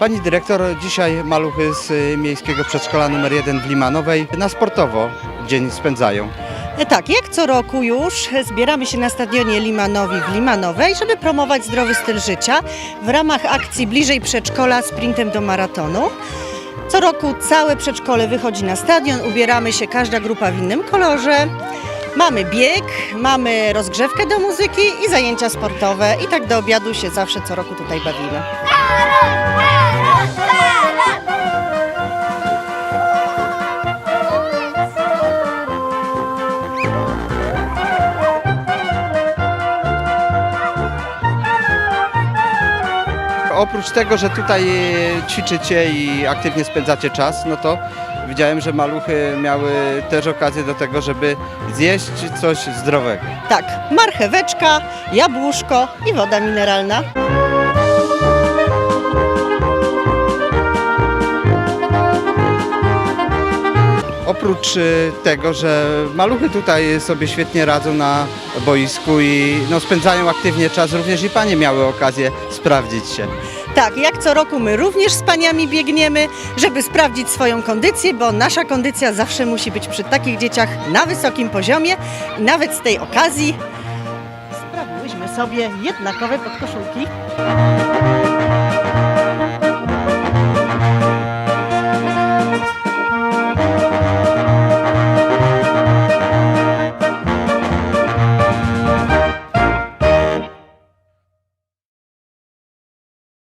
Pani dyrektor, dzisiaj maluchy z y, miejskiego przedszkola nr 1 w Limanowej na sportowo dzień spędzają. E, Tak, jak co roku już zbieramy się na stadionie Limanowi w Limanowej, żeby promować zdrowy styl życia w ramach akcji Bliżej Przedszkola Sprintem do Maratonu. Co roku całe przedszkole wychodzi na stadion, ubieramy się każda grupa w innym kolorze. Mamy bieg, mamy rozgrzewkę do muzyki i zajęcia sportowe i tak do obiadu się zawsze co roku tutaj bawimy. Oprócz tego, że tutaj e, ćwiczycie i aktywnie spędzacie czas, no to widziałem, że maluchy miały też okazję do tego, żeby zjeść coś zdrowego. Tak, marcheweczka, jabłuszko i woda mineralna. Oprócz y, tego, że maluchy tutaj sobie świetnie radzą na boisku i no, spędzają aktywnie czas, również i panie miały okazję sprawdzić się. Tak, jak co roku my również z paniami biegniemy, żeby sprawdzić swoją kondycję, bo nasza kondycja zawsze musi być przy takich dzieciach na wysokim poziomie i nawet z tej okazji sprawiłyśmy sobie jednakowe podkoszulki.